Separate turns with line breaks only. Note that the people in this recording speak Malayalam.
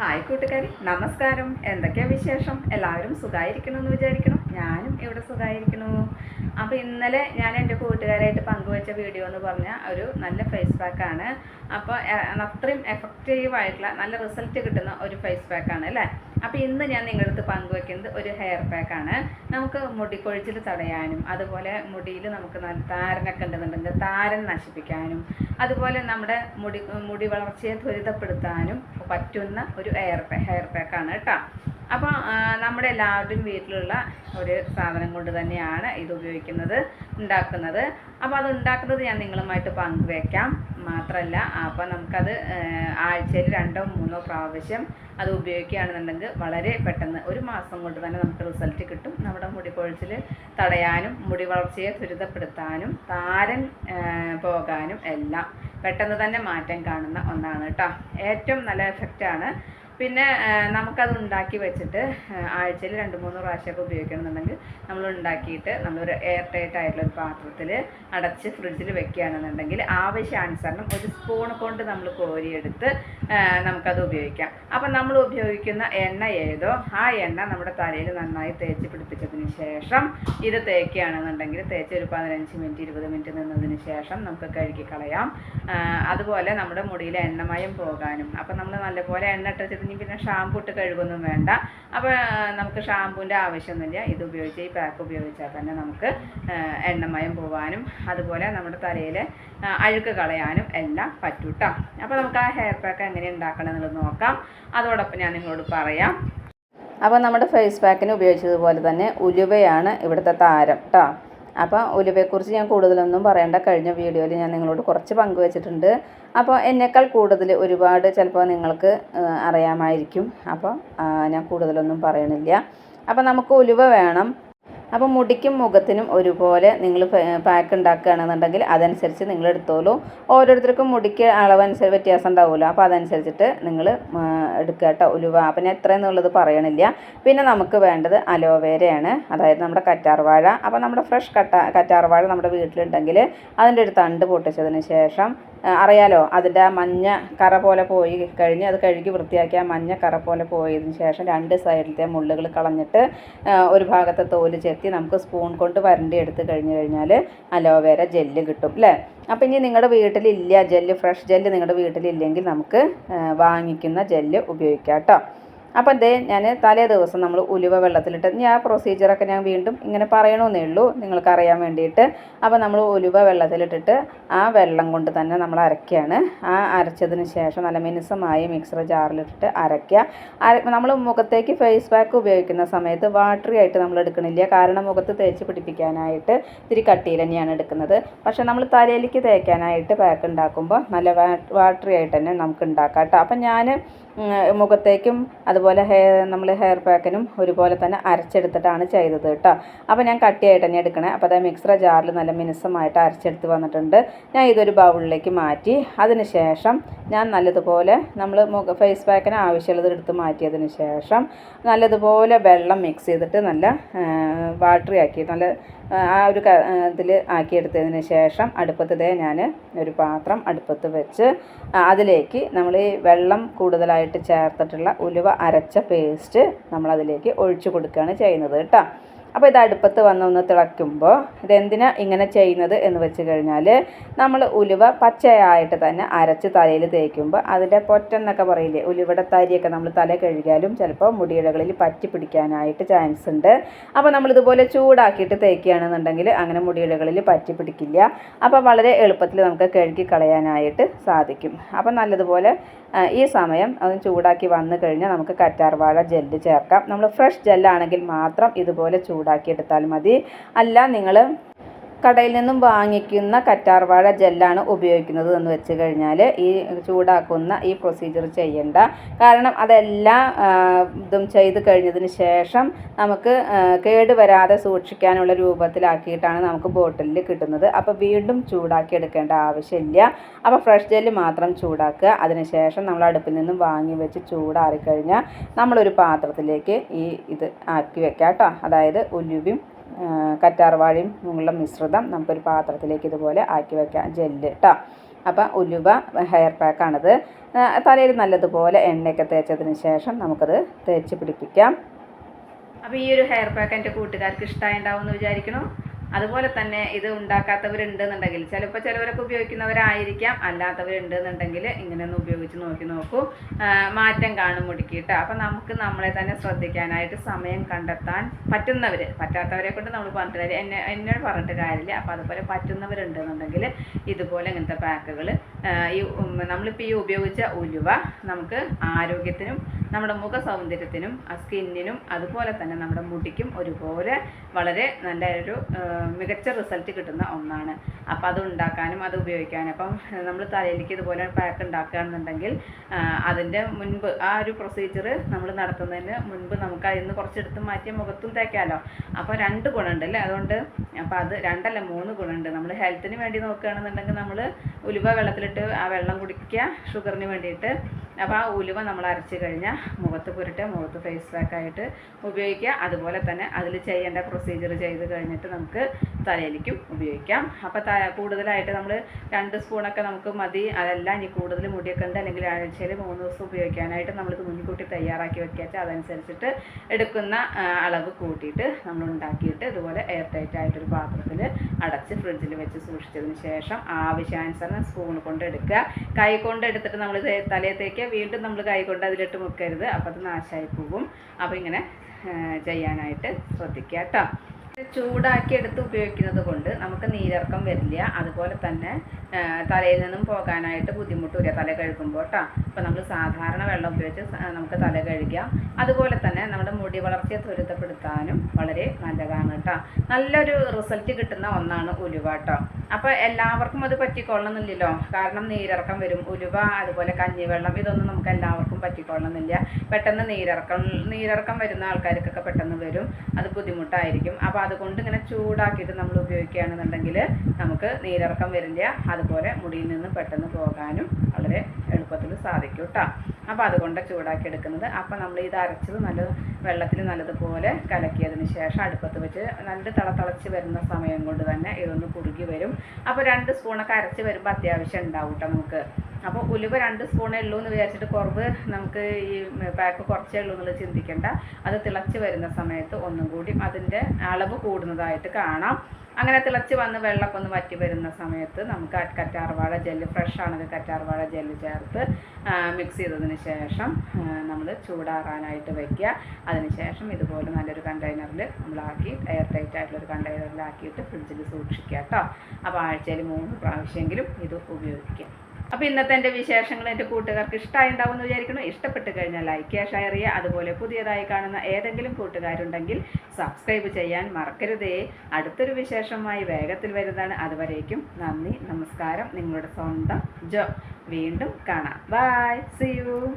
ഹായ് കൂട്ടുകാരി നമസ്കാരം. എന്തൊക്കെയാ വിശേഷം? എല്ലാവരും സുഖമായിരിക്കണമെന്ന് വിചാരിക്കണം ഞാനും ഇവിടെ സുഖമായിരിക്കണു അപ്പോൾ ഇന്നലെ ഞാൻ എന്റെ കൂട്ടുകാരായിട്ട് പങ്കുവച്ച വീഡിയോ എന്ന് പറഞ്ഞാൽ ഒരു നല്ല ഫേസ് പാക്കാണ് അപ്പോൾ അത്രയും എഫക്റ്റീവ് ആയിട്ടുള്ള നല്ല റിസൾട്ട് കിട്ടുന്ന ഒരു ഫേസ് പാക്കാണ് അല്ലേ? അപ്പോൾ ഇന്ന് ഞാൻ നിങ്ങളുടെ അടുത്ത് പങ്കുവെക്കുന്നത് ഒരു ഹെയർ പാക്കാണ് നമുക്ക് മുടി കൊഴിച്ചിൽ തടയാനും അതുപോലെ മുടിയിൽ നമുക്ക് നല്ല താരനൊക്കെ ഉണ്ടെന്നുണ്ടെങ്കിൽ താരൻ നശിപ്പിക്കാനും അതുപോലെ നമ്മുടെ മുടി മുടി വളർച്ചയെ ത്വരിതപ്പെടുത്താനും പറ്റുന്ന ഒരു ഹെയർ ഹെയർ പാക്കാണ് കേട്ടോ. അപ്പോൾ നമ്മുടെ എല്ലാവരുടെയും വീട്ടിലുള്ള ഒരു സാധനം കൊണ്ട് തന്നെയാണ് ഇത് ഉപയോഗിക്കുന്നത് ഉണ്ടാക്കുന്നത്. അപ്പോൾ അത് ഉണ്ടാക്കുന്നത് ഞാൻ നിങ്ങളുമായിട്ട് പങ്കുവെക്കാം. മാത്രമല്ല അപ്പോൾ നമുക്കത് ആഴ്ചയിൽ രണ്ടോ മൂന്നോ പ്രാവശ്യം അത് ഉപയോഗിക്കുകയാണെന്നുണ്ടെങ്കിൽ വളരെ പെട്ടെന്ന് ഒരു മാസം കൊണ്ട് തന്നെ നമുക്ക് റിസൾട്ട് കിട്ടും. നമ്മുടെ മുടി കൊഴിച്ചിൽ തടയാനും മുടി വളർച്ചയെ ത്വരിതപ്പെടുത്താനും താരൻ പോകാനും എല്ലാം പെട്ടെന്ന് തന്നെ മാറ്റം കാണുന്ന ഒന്നാണ് കേട്ടോ ഏറ്റവും നല്ല എഫക്റ്റാണ് പിന്നെ നമുക്കത് ഉണ്ടാക്കി വെച്ചിട്ട് ആഴ്ചയിൽ രണ്ട് മൂന്ന് പ്രാവശ്യമൊക്കെ ഉപയോഗിക്കണമെന്നുണ്ടെങ്കിൽ നമ്മൾ ഉണ്ടാക്കിയിട്ട് നമ്മളൊരു എയർ ടൈറ്റ് ആയിട്ടുള്ള ഒരു പാത്രത്തിൽ അടച്ച് ഫ്രിഡ്ജിൽ വെക്കുകയാണെന്നുണ്ടെങ്കിൽ ആവശ്യാനുസരണം ഒരു സ്പൂൺ കൊണ്ട് നമ്മൾ കോരിയെടുത്ത് നമുക്കത് ഉപയോഗിക്കാം. അപ്പം നമ്മൾ ഉപയോഗിക്കുന്ന എണ്ണ ഏതോ ആ എണ്ണ നമ്മുടെ തലയിൽ നന്നായി തേച്ച് പിടിപ്പിച്ചതിന് ശേഷം ഇത് തേക്കുകയാണെന്നുണ്ടെങ്കിൽ തേച്ച് ഒരു പതിനഞ്ച് മിനിറ്റ് ഇരുപത് മിനിറ്റ് നിന്നതിന് ശേഷം നമുക്ക് കഴുകി കളയാം അതുപോലെ നമ്മുടെ മുടിയിലെ എണ്ണമയം പോകാനും. അപ്പം നമ്മൾ നല്ലപോലെ എണ്ണ ഇട്ട് ഇനി പിന്നെ ഷാമ്പു ഇട്ട് കഴുകൊന്നും വേണ്ട. അപ്പോൾ നമുക്ക് ഷാമ്പൂന്റെ ആവശ്യമൊന്നുമില്ല. ഇത് ഉപയോഗിച്ച് ഈ പാക്ക് ഉപയോഗിച്ചാൽ തന്നെ നമുക്ക് എണ്ണമയം പോവാനും അതുപോലെ നമ്മുടെ തലയിൽ അഴുക്ക് കളയാനും എല്ലാം പറ്റും കേട്ടോ അപ്പോൾ നമുക്ക് ആ ഹെയർ പാക്ക് എങ്ങനെ ഉണ്ടാക്കണം എന്നുള്ളത് നോക്കാം. അതോടൊപ്പം ഞാൻ നിങ്ങളോട് പറയാം. അപ്പോൾ നമ്മുടെ ഫേസ് പാക്കിന് ഉപയോഗിച്ചതുപോലെ തന്നെ ഉലുവയാണ് ഇവിടുത്തെ താരം കേട്ടോ അപ്പോൾ ഉലുവയെക്കുറിച്ച് ഞാൻ കൂടുതലൊന്നും പറയേണ്ട. കഴിഞ്ഞ വീഡിയോയിൽ ഞാൻ നിങ്ങളോട് കുറച്ച് പങ്കുവച്ചിട്ടുണ്ട്. അപ്പോൾ എന്നേക്കാൾ കൂടുതൽ ഒരുപാട് ചിലപ്പോൾ നിങ്ങൾക്ക് അറിയാമായിരിക്കും. അപ്പോൾ ഞാൻ കൂടുതലൊന്നും പറയണില്ല. അപ്പോൾ നമുക്ക് ഉലുവ വേണം. അപ്പോൾ മുടിക്കും മുഖത്തിനും ഒരുപോലെ നിങ്ങൾ പാക്ക് ഉണ്ടാക്കുകയാണെന്നുണ്ടെങ്കിൽ അതനുസരിച്ച് നിങ്ങൾ എടുത്തോളൂ. ഓരോരുത്തർക്കും മുടിക്ക് അളവനുസരിച്ച് വ്യത്യാസം ഉണ്ടാവുമല്ലോ. അപ്പോൾ അതനുസരിച്ചിട്ട് നിങ്ങൾ എടുക്കുക കേട്ടോ ഉലുവ. അപ്പം ഞാൻ എത്രയെന്നുള്ളത് പറയണില്ല. പിന്നെ നമുക്ക് വേണ്ടത് അലോവേരയാണ്. അതായത് നമ്മുടെ കറ്റാർവാഴ അപ്പോൾ നമ്മുടെ ഫ്രഷ് കട്ട കറ്റാർവാഴ നമ്മുടെ വീട്ടിലുണ്ടെങ്കിൽ അതിന്റെ ഒരു തണ്ട് പൊട്ടിച്ചതിന് ശേഷം അറിയാലോ അതിന്റെ ആ മഞ്ഞ കറ പോലെ പോയി കഴിഞ്ഞ് അത് കഴുകി വൃത്തിയാക്കി ആ മഞ്ഞ കറ പോലെ പോയതിന് ശേഷം രണ്ട് സൈഡിലത്തെ മുള്ളുകൾ കളഞ്ഞിട്ട് ഒരു ഭാഗത്തെ തോൽ ചെത്തി നമുക്ക് സ്പൂൺ കൊണ്ട് വരണ്ടി എടുത്ത് കഴിഞ്ഞ് കഴിഞ്ഞാൽ അലോവേര ജെല്ല് കിട്ടും അല്ലേ അപ്പോൾ ഇനി നിങ്ങളുടെ വീട്ടിലില്ല ജെല്ല് ഫ്രഷ് ജെല്ല് നിങ്ങളുടെ വീട്ടിലില്ലെങ്കിൽ നമുക്ക് വാങ്ങിക്കുന്ന ജെല്ല് ഉപയോഗിക്കാം കേട്ടോ. അപ്പം എന്തേ ഞാൻ തലേ ദിവസം നമ്മൾ ഉലുവ വെള്ളത്തിലിട്ട് ഞാൻ ആ പ്രൊസീജിയറൊക്കെ ഞാൻ വീണ്ടും ഇങ്ങനെ പറയണമെന്നേ ഉള്ളൂ നിങ്ങൾക്ക് അറിയാൻ വേണ്ടിയിട്ട്. അപ്പോൾ നമ്മൾ ഉലുവ വെള്ളത്തിലിട്ടിട്ട് ആ വെള്ളം കൊണ്ട് തന്നെ നമ്മൾ അരയ്ക്കുകയാണ് ആ അരച്ചതിന് ശേഷം നല്ല മിനുസമായി മിക്സർ ജാറിലിട്ടിട്ട് അരയ്ക്കുക അര നമ്മൾ മുഖത്തേക്ക് ഫേസ് പാക്ക് ഉപയോഗിക്കുന്ന സമയത്ത് വാട്ടറി ആയിട്ട് നമ്മൾ എടുക്കണില്ല. കാരണം മുഖത്ത് തേച്ച് പിടിപ്പിക്കാനായിട്ട് ഇത്തിരി കട്ടിയിൽ തന്നെയാണ് എടുക്കുന്നത്. പക്ഷേ നമ്മൾ തലയിലേക്ക് തേക്കാനായിട്ട് പാക്ക് ഉണ്ടാക്കുമ്പോൾ നല്ല വാട്ടറി ആയിട്ട് തന്നെ നമുക്ക് ഉണ്ടാക്കാം കേട്ടോ. അപ്പം ഞാൻ മുഖത്തേക്കും അതുപോലെ ഹെയർ നമ്മൾ ഹെയർ പാക്കിനും ഒരുപോലെ തന്നെ അരച്ചെടുത്തിട്ടാണ് ചെയ്തത് കേട്ടോ. അപ്പോൾ ഞാൻ കട്ടിയായിട്ട് തന്നെ എടുക്കണേ. അപ്പോൾ അതായത് മിക്സറ ജാറിൽ നല്ല മിനുസമായിട്ട് അരച്ചെടുത്ത് വന്നിട്ടുണ്ട്. ഞാൻ ഇതൊരു ബൗളിലേക്ക് മാറ്റി. അതിന് ശേഷം ഞാൻ നല്ലതുപോലെ നമ്മൾ മുഖ ഫേസ് പാക്കിന് ആവശ്യമുള്ളത് എടുത്ത് മാറ്റിയതിന് ശേഷം നല്ലതുപോലെ വെള്ളം മിക്സ് ചെയ്തിട്ട് നല്ല വാട്ടറി ആക്കി നല്ല ആ ഒരു ഇതിൽ ആക്കിയെടുത്തതിന് ശേഷം അടുപ്പത്തതേ ഞാൻ ഒരു പാത്രം അടുപ്പത്ത് വെച്ച് അതിലേക്ക് നമ്മൾ ഈ വെള്ളം കൂടുതലായിട്ട് ചേർത്തിട്ടുള്ള ഉലുവ അരച്ച പേസ്റ്റ് നമ്മളതിലേക്ക് ഒഴിച്ചു കൊടുക്കുകയാണ് ചെയ്യുന്നത് കേട്ടോ. അപ്പോൾ ഇത് അടുപ്പത്ത് വന്നൊന്ന് തിളയ്ക്കുമ്പോൾ ഇതെന്തിനാ ഇങ്ങനെ ചെയ്യുന്നത് എന്ന് വെച്ച് കഴിഞ്ഞാൽ നമ്മൾ ഉലുവ പച്ചയായിട്ട് തന്നെ അരച്ച് തലയിൽ തേക്കുമ്പോൾ അതിന്റെ പൊറ്റെന്നൊക്കെ പറയില്ലേ ഉലുവയുടെ തരിയൊക്കെ നമ്മൾ തല കഴുകിയാലും ചിലപ്പോൾ മുടിയിടകളിൽ പറ്റി പിടിക്കാനായിട്ട് ചാൻസ് ഉണ്ട്. അപ്പോൾ നമ്മളിതുപോലെ ചൂടാക്കിയിട്ട് തേക്കുകയാണെന്നുണ്ടെങ്കിൽ അങ്ങനെ മുടിയിടകളിൽ പറ്റി പിടിക്കില്ല. അപ്പോൾ വളരെ എളുപ്പത്തിൽ നമുക്ക് കഴുകി കളയാനായിട്ട് സാധിക്കും. അപ്പോൾ നല്ലതുപോലെ ഈ സമയം അത് ചൂടാക്കി വന്നു കഴിഞ്ഞാൽ നമുക്ക് കറ്റാർവാഴ ജെല്ല് ചേർക്കാം. നമ്മൾ ഫ്രഷ് ജെല്ലാണെങ്കിൽ മാത്രം ഇതുപോലെ ചൂടാക്കി എടുത്താൽ മതി. അല്ല നിങ്ങൾ കടയിൽ നിന്നും വാങ്ങിക്കുന്ന കറ്റാർവാഴ ജെല്ലാണ് ഉപയോഗിക്കുന്നത് എന്ന് വെച്ച് കഴിഞ്ഞാൽ ഈ ചൂടാക്കുന്ന ഈ പ്രൊസീജിയർ ചെയ്യേണ്ട. കാരണം അതെല്ലാം ഇതും ചെയ്ത് കഴിഞ്ഞതിന് ശേഷം നമുക്ക് കേട് വരാതെ സൂക്ഷിക്കാനുള്ള രൂപത്തിലാക്കിയിട്ടാണ് നമുക്ക് ബോട്ടിലിൽ കിട്ടുന്നത്. അപ്പോൾ വീണ്ടും ചൂടാക്കി എടുക്കേണ്ട ആവശ്യമില്ല. അപ്പോൾ ഫ്രഷ് ജെല്ല് മാത്രം ചൂടാക്കുക. അതിനുശേഷം നമ്മൾ അടുപ്പിൽ നിന്നും വാങ്ങി വെച്ച് ചൂടാറിക്കഴിഞ്ഞാൽ നമ്മളൊരു പാത്രത്തിലേക്ക് ഈ ഇത് ആക്കി വെക്കാം കേട്ടോ അതായത് ഉലുവയും കറ്റാർവാഴയും ഉള്ള മിശ്രിതം നമുക്കൊരു പാത്രത്തിലേക്ക് ഇതുപോലെ ആക്കി വെക്കാം. ജെല്ല് കേട്ടോ അപ്പം ഉലുവ ഹെയർ പാക്കാണിത് തലയിൽ നല്ലതുപോലെ എണ്ണയൊക്കെ തേച്ചതിന് ശേഷം നമുക്കത് തേച്ച് പിടിപ്പിക്കാം. അപ്പോൾ ഈ ഒരു ഹെയർ പാക്ക് എന്റെ കൂട്ടുകാർക്ക് ഇഷ്ടമായിണ്ടാവും എന്ന് വിചാരിക്കണം. അതുപോലെ തന്നെ ഇത് ഉണ്ടാക്കാത്തവരുണ്ടെന്നുണ്ടെങ്കിൽ ചിലപ്പോൾ ചിലവരൊക്കെ ഉപയോഗിക്കുന്നവരായിരിക്കാം. അല്ലാത്തവരുണ്ടെന്നുണ്ടെങ്കിൽ ഇങ്ങനെ ഒന്ന് ഉപയോഗിച്ച് നോക്കി നോക്കൂ. മാറ്റം കാണും മുടിക്കിയിട്ട് അപ്പം നമുക്ക് നമ്മളെ തന്നെ ശ്രദ്ധിക്കാനായിട്ട് സമയം കണ്ടെത്താൻ പറ്റുന്നവർ പറ്റാത്തവരെ കൊണ്ട് നമ്മൾ പറഞ്ഞിട്ട് എന്നെ എന്നോട് പറഞ്ഞിട്ട് കാര്യമില്ല. അപ്പോൾ അതുപോലെ പറ്റുന്നവരുണ്ടെന്നുണ്ടെങ്കിൽ ഇതുപോലെ ഇങ്ങനത്തെ പാക്കുകൾ ഈ നമ്മളിപ്പോൾ ഈ ഉപയോഗിച്ച ഉലുവ നമുക്ക് ആരോഗ്യത്തിനും നമ്മുടെ മുഖ സൗന്ദര്യത്തിനും സ്കിന്നിനും അതുപോലെ തന്നെ നമ്മുടെ മുടിക്കും ഒരുപോലെ വളരെ നല്ല ഒരു ആ, മികച്ച റിസൾട്ട് കിട്ടുന്ന ഒന്നാണ്. അപ്പോൾ അത് ഉണ്ടാക്കാനും അത് ഉപയോഗിക്കാനും. അപ്പം നമ്മൾ തലയിലേക്ക് ഇതുപോലെ പാക്ക് ഉണ്ടാക്കുകയാണെന്നുണ്ടെങ്കിൽ അതിന്റെ മുൻപ് ആ ഒരു പ്രൊസീജിയർ നമ്മൾ നടത്തുന്നതിന് മുൻപ് നമുക്ക് അതിൽ നിന്ന് കുറച്ചെടുത്ത് മാറ്റി മുഖത്തും തേക്കാമല്ലോ അപ്പോൾ രണ്ട് ഗുണമുണ്ട് അല്ലേ? അതുകൊണ്ട് അപ്പോൾ അത് രണ്ടല്ല മൂന്ന് ഗുണമുണ്ട്. നമ്മൾ ഹെൽത്തിന് വേണ്ടി നോക്കുകയാണെന്നുണ്ടെങ്കിൽ നമ്മൾ ഉലുവ വെള്ളത്തിലിട്ട് ആ വെള്ളം കുടിക്കുക ഷുഗറിന് വേണ്ടിയിട്ട്. അപ്പോൾ ആ ഉലുവ നമ്മൾ അരച്ച് കഴിഞ്ഞാൽ മുഖത്ത് പുരട്ടെ മുഖത്ത് ഫേസ് പാക്കായിട്ട് ഉപയോഗിക്കുക. അതുപോലെ തന്നെ അതിൽ ചെയ്യേണ്ട പ്രൊസീജിയർ ചെയ്ത് കഴിഞ്ഞിട്ട് നമുക്ക് തലയിലേക്കും ഉപയോഗിക്കാം. അപ്പോൾ ത കൂടുതലായിട്ട് നമ്മൾ രണ്ട് സ്പൂണൊക്കെ നമുക്ക് മതി. അതല്ല ഇനി കൂടുതൽ മുടിയൊക്കെ ഉണ്ട്. അല്ലെങ്കിൽ ആഴ്ചയിൽ മൂന്ന് ദിവസം ഉപയോഗിക്കാനായിട്ട് നമ്മളിത് മുൻകൂട്ടി തയ്യാറാക്കി വെക്കുക. അതനുസരിച്ചിട്ട് എടുക്കുന്ന അളവ് കൂട്ടിയിട്ട് നമ്മൾ ഉണ്ടാക്കിയിട്ട് ഇതുപോലെ എയർ ടൈറ്റ് ആയിട്ടൊരു പാത്രത്തിൽ അടച്ച് ഫ്രിഡ്ജിൽ വെച്ച് സൂക്ഷിച്ചതിന് ശേഷം ആവശ്യാനുസരണം സ്പൂൺ കൊണ്ട് എടുക്കുക. കൈ കൊണ്ട് എടുത്തിട്ട് നമ്മൾ തലയെ തേക്കുക. വീണ്ടും നമ്മൾ കൈ കൊണ്ട് അതിലിട്ട് മുക്കരുത്. അപ്പോൾ അത് നാശമായി പോകും അപ്പോൾ ഇങ്ങനെ ചെയ്യാനായിട്ട് ശ്രദ്ധിക്കുക കേട്ടോ. ചൂടാക്കി എടുത്ത് ഉപയോഗിക്കുന്നത് കൊണ്ട് നമുക്ക് നീരർക്കം വരില്ല. അതുപോലെ തന്നെ തലയിൽ നിന്നും പോകാനായിട്ട് ബുദ്ധിമുട്ടില്ല തല കഴുകുമ്പോൾ കേട്ടോ അപ്പോൾ നമ്മൾ സാധാരണ വെള്ളം ഉപയോഗിച്ച് നമുക്ക് തല കഴുകാം. അതുപോലെ തന്നെ നമ്മുടെ മുടി വളർച്ചയെ ത്വരിതപ്പെടുത്താനും വളരെ നല്ലതാണ് കേട്ടോ നല്ലൊരു റിസൾട്ട് കിട്ടുന്ന ഒന്നാണ് ഉലുവ കേട്ടോ അപ്പോൾ എല്ലാവർക്കും അത് പറ്റിക്കൊള്ളണമെന്നില്ലല്ലോ കാരണം നീരിറക്കം വരും. ഉലുവ അതുപോലെ കഞ്ഞിവെള്ളം ഇതൊന്നും നമുക്ക് എല്ലാവർക്കും പറ്റിക്കൊള്ളണമെന്നില്ല പെട്ടെന്ന് നീരിറക്കം നീരിറക്കം വരുന്ന ആൾക്കാർക്കൊക്കെ പെട്ടെന്ന് വരും. അത് ബുദ്ധിമുട്ടായിരിക്കും. അപ്പോൾ അതുകൊണ്ട് ഇങ്ങനെ ചൂടാക്കിയിട്ട് നമ്മൾ ഉപയോഗിക്കുകയാണെന്നുണ്ടെങ്കിൽ നമുക്ക് നീരിറക്കം വരില്ല. അതുപോലെ മുടിയിൽ നിന്ന് പെട്ടെന്ന് പോകാനും വളരെ എളുപ്പത്തിൽ സാധിക്കും കേട്ടോ അപ്പോൾ അതുകൊണ്ട് ചൂടാക്കി എടുക്കുന്നത്. അപ്പോൾ നമ്മൾ ഇത് അരച്ചത് നല്ല വെള്ളത്തിൽ നല്ലതുപോലെ കലക്കിയതിന് ശേഷം അടുപ്പത്ത് വെച്ച് നല്ല തിള തിളച്ച് വരുന്ന സമയം കൊണ്ട് തന്നെ ഇതൊന്ന് കുറുകി വരും. അപ്പോൾ രണ്ട് സ്പൂണൊക്കെ അരച്ച് വരുമ്പോൾ അത്യാവശ്യം ഉണ്ടാവും കേട്ടോ നമുക്ക്. അപ്പോൾ ഉലുവ രണ്ട് സ്പൂണേ ഉള്ളൂ എന്ന് വിചാരിച്ചിട്ട് കുറവ് നമുക്ക് ഈ പാക്ക് കുറച്ചേ ഉള്ളൂ എന്നുള്ളത് ചിന്തിക്കേണ്ട. അത് തിളച്ച് വരുന്ന സമയത്ത് ഒന്നും കൂടി അതിന്റെ അളവ് കൂടുന്നതായിട്ട് കാണാം. അങ്ങനെ തിളച്ച് വന്ന് വെള്ളമൊക്കെ ഒന്ന് വറ്റി വരുന്ന സമയത്ത് നമുക്ക് കറ്റാർവാഴ ജെല്ല് ഫ്രഷാണെങ്കിൽ കറ്റാർവാഴ ജെല്ല് ചേർത്ത് മിക്സ് ചെയ്തതിന് ശേഷം നമ്മൾ ചൂടാറാനായിട്ട് വയ്ക്കുക അതിനുശേഷം ഇതുപോലെ നല്ലൊരു കണ്ടെയ്നറിൽ നമ്മളാക്കി എയർ ടൈറ്റ് ആയിട്ടുള്ളൊരു കണ്ടെയ്നറിലാക്കിയിട്ട് ഫ്രിഡ്ജിൽ സൂക്ഷിക്കുക കേട്ടോ. അപ്പോൾ ആഴ്ചയിൽ മൂന്ന് പ്രാവശ്യമെങ്കിലും ഇത് ഉപയോഗിക്കാം. അപ്പോൾ ഇന്നത്തെ എന്റെ വിശേഷങ്ങൾ എന്റെ കൂട്ടുകാർക്ക് ഇഷ്ടമായി ഉണ്ടാവുമെന്ന് വിചാരിക്കുന്നു. ഇഷ്ടപ്പെട്ട് കഴിഞ്ഞാൽ ലൈക്ക് ചെയ്യുക ഷെയർ ചെയ്യുക. അതുപോലെ പുതിയതായി കാണുന്ന ഏതെങ്കിലും കൂട്ടുകാരുണ്ടെങ്കിൽ സബ്സ്ക്രൈബ് ചെയ്യാൻ മറക്കരുതേ. അടുത്തൊരു വിശേഷമായി വേഗത്തിൽ വരുന്നതാണ്. അതുവരേക്കും നന്ദി നമസ്കാരം. നിങ്ങളുടെ സ്വന്തം ജോ. വീണ്ടും കാണാം. By C U